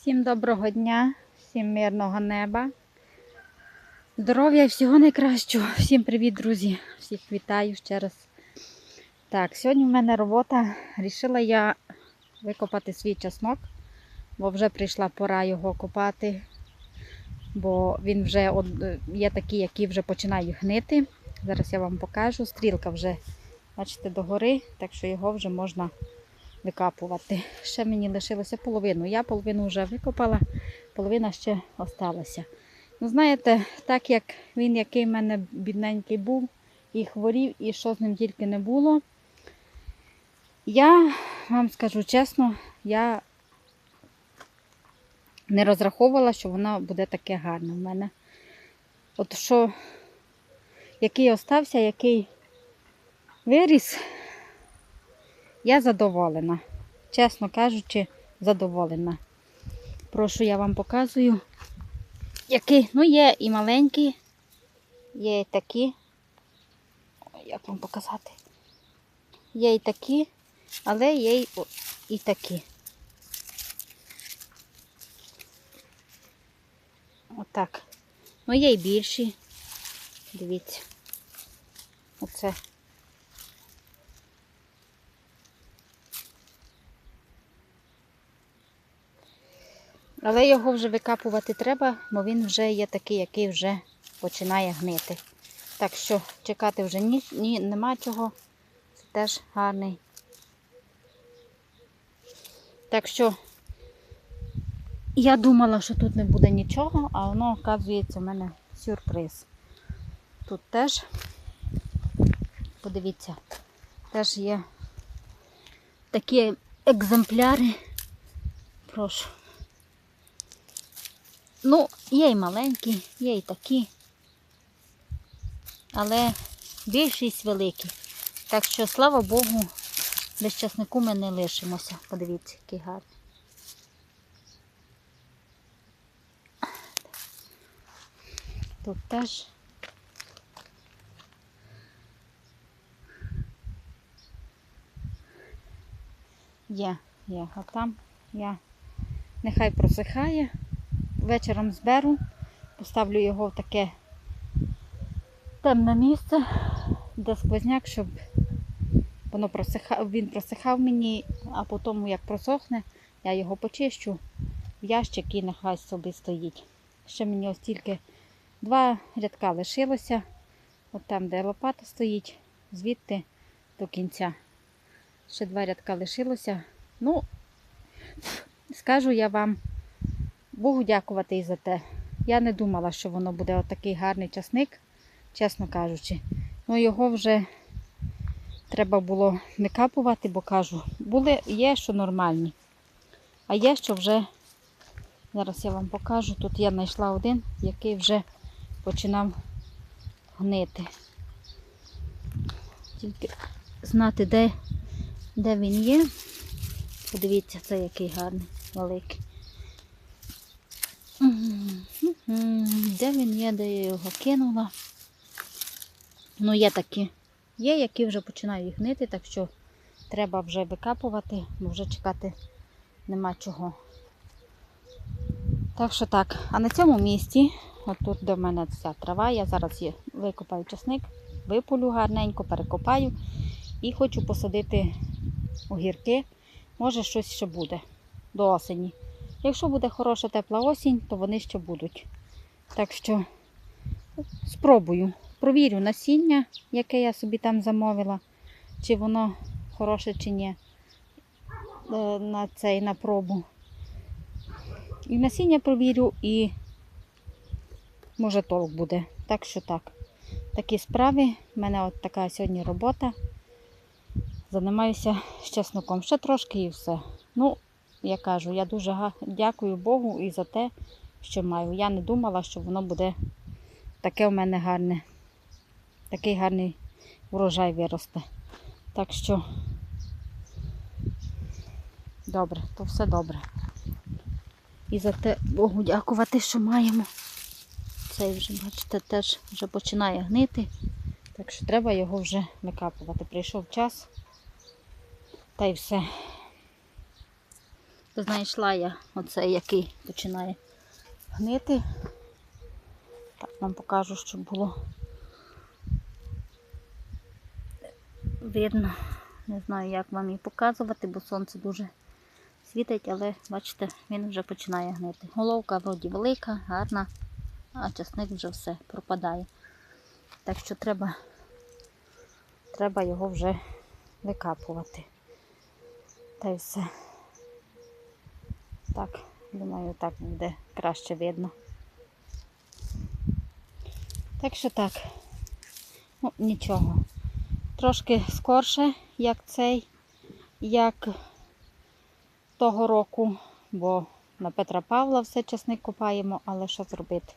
Всім доброго дня, всім мирного неба. Здоров'я і всього найкращого. Всім привіт, друзі! Всіх вітаю ще раз. Так, сьогодні в мене робота. Рішила я викопати свій чеснок, бо вже прийшла пора його копати, бо він вже є такі, які вже починають гнити. Зараз я вам покажу. Стрілка вже, бачите, догори, так що його вже можна викапувати. Ще мені лишилося половину. Я половину вже викопала, половина ще осталася. Ну, знаєте, так як він, який в мене бідненький був, і хворів, і що з ним тільки не було. Я вам скажу чесно, я не розраховувала, що воно буде таке гарне в мене. От що, який остався, який виріс, я задоволена. Чесно кажучи, задоволена. Прошу, я вам показую. Який, ну є і маленькі, є і такі. Як вам показати? Є і такі, але є і такі. Отак. Ну, є і більші. Дивіться. Оце. Але його вже викапувати треба, бо він вже є такий, який вже починає гнити. Так що чекати вже ні, ні, нема чого. Це теж гарний. Так що я думала, що тут не буде нічого, а воно, оказується, в мене сюрприз. Тут теж, подивіться, теж є такі екземпляри. Прошу. Ну, є й маленькі, є й такі, але більшість великі. Так що, слава Богу, без часнику ми не лишимося. Подивіться, який гарний. Тут теж. Є, є, а там я нехай просихає вечором зберу, поставлю його в таке темне місце, де сквозняк, щоб воно просихав, він просихав мені, а потім, як просохне, я його почищу в ящик і нехай собі стоїть. Ще мені ось тільки два рядка лишилося. От там, де лопата стоїть, звідти до кінця. Ще два рядка лишилося. Ну, скажу я вам. Богу дякувати і за те. Я не думала, що воно буде отакий гарний часник, чесно кажучи. Ну його вже треба було не капувати, бо кажу, були, є, що нормальні. А є, що вже, зараз я вам покажу, тут я знайшла один, який вже починав гнити. Тільки знати, де, де він є. Подивіться, це який гарний, великий. Де він є, де я його кинула? Ну, є такі. Є, які вже починають гнити, так що треба вже викапувати, бо вже чекати нема чого. Так що так. А на цьому місці, отут в мене вся трава, я зараз є, викопаю часник, виполю гарненько, перекопаю і хочу посадити огірки. Може щось ще буде до осені. Якщо буде хороша тепла осінь, то вони ще будуть. Так що спробую. Провірю насіння, яке я собі там замовила, чи воно хороше, чи ні. е, На цей на пробу. І насіння провірю, і може толк буде. Так що так. Такі справи. У мене от така сьогодні робота. Займаюся з чесноком. Ще трошки і все. Ну, я кажу, я дуже дякую Богу і за те, що маю. Я не думала, що воно буде таке у мене гарне. Такий гарний врожай виросте. Так що добре, то все добре. І за те Богу дякувати, що маємо. Цей вже, бачите, теж вже починає гнити. Так що треба його вже викапувати. Прийшов час. Та й все. Знайшла я оцей, який починає гнити. Так, вам покажу, щоб було видно. Не знаю, як вам її показувати, бо сонце дуже світить, але бачите, він вже починає гнити. Головка вроді велика, гарна, а часник вже все пропадає. Так що треба, треба його вже викапувати. Та й все. Так, думаю, так буде краще видно. Так що так. Ну, нічого. Трошки скорше, як цей, як того року, бо на Петра Павла все часник копаємо, але що зробити?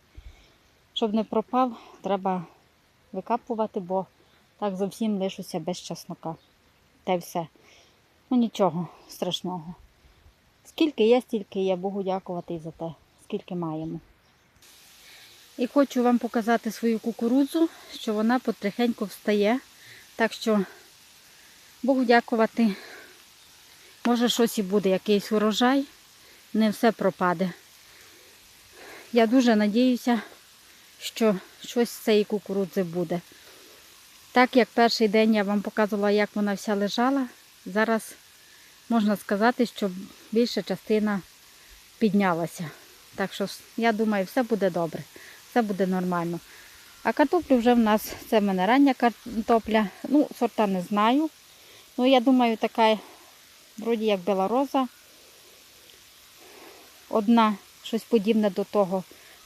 Щоб не пропав, треба викапувати, бо так зовсім лишуся без часнока. Та й все. Ну нічого страшного. Скільки є, стільки є, Богу дякувати за те, скільки маємо. І хочу вам показати свою кукурудзу, що вона потрохеньку встає. Так що Богу дякувати. Може щось і буде, якийсь урожай, не все пропаде. Я дуже надіюся, що щось з цієї кукурудзи буде. Так як перший день я вам показувала, як вона вся лежала, зараз можна сказати, що більша частина піднялася. Так що я думаю, все буде добре, все буде нормально. А картоплю вже в нас це в мене рання картопля. Ну, сорта не знаю. Ну, я думаю, така, вроді як белороза. Одна, щось подібне до того.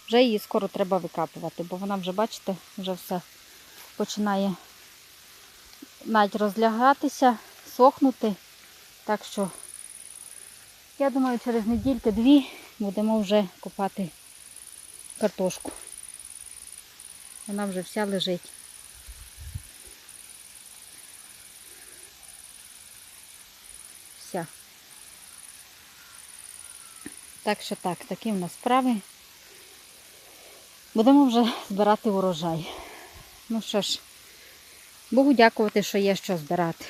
Вже її скоро треба викапувати, бо вона вже, бачите, вже все починає навіть розлягатися, сохнути. Так що, я думаю, через недільку-дві будемо вже копати картошку. Вона вже вся лежить. Вся. Так що так, такі в нас справи. Будемо вже збирати урожай. Ну що ж, Богу дякувати, що є що збирати.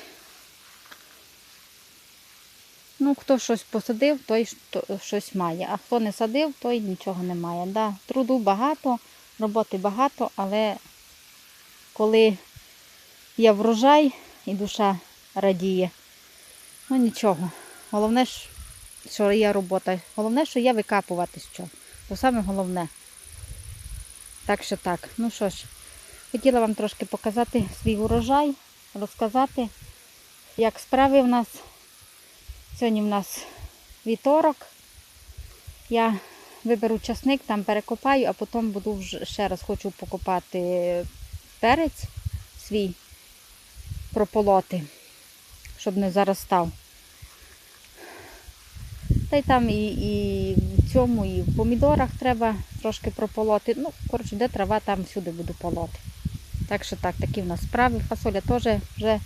Ну, хто щось посадив, той щось має. А хто не садив, той нічого не має. Да, Труду багато, роботи багато, але коли є врожай і душа радіє, ну нічого. Головне, що є робота. Головне, що є викапувати що. То саме головне. Так що так. Ну що ж, хотіла вам трошки показати свій урожай, розказати, як справи в нас. Сьогодні в нас вівторок. Я виберу часник, там перекопаю, а потім буду ще раз хочу покопати перець свій, прополоти, щоб не заростав. Та й там і, і в цьому, і в помідорах треба трошки прополоти. Ну, коротше, де трава, там всюди буду полоти. Так що так, такі в нас справи. Фасоля теж вже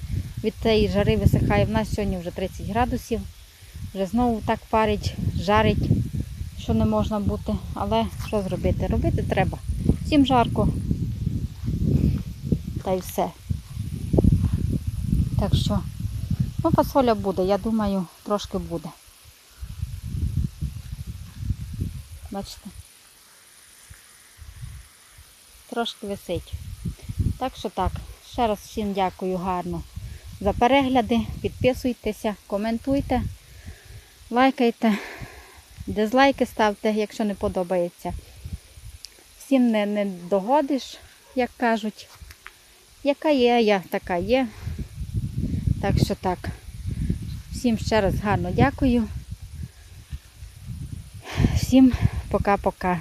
від цієї жари висихає. В нас сьогодні вже 30 градусів. Вже знову так парить, жарить, що не можна бути. Але що зробити? Робити треба. Всім жарко. Та й все. Так що, ну, фасоля буде, я думаю, трошки буде. Бачите? Трошки висить. Так що так, ще раз всім дякую гарно за перегляди. Підписуйтеся, коментуйте. Лайкайте, дизлайки ставте, якщо не подобається. Всім не, не догодиш, як кажуть. Яка є, я така є. Так що так. Всім ще раз гарно дякую. Всім пока-пока.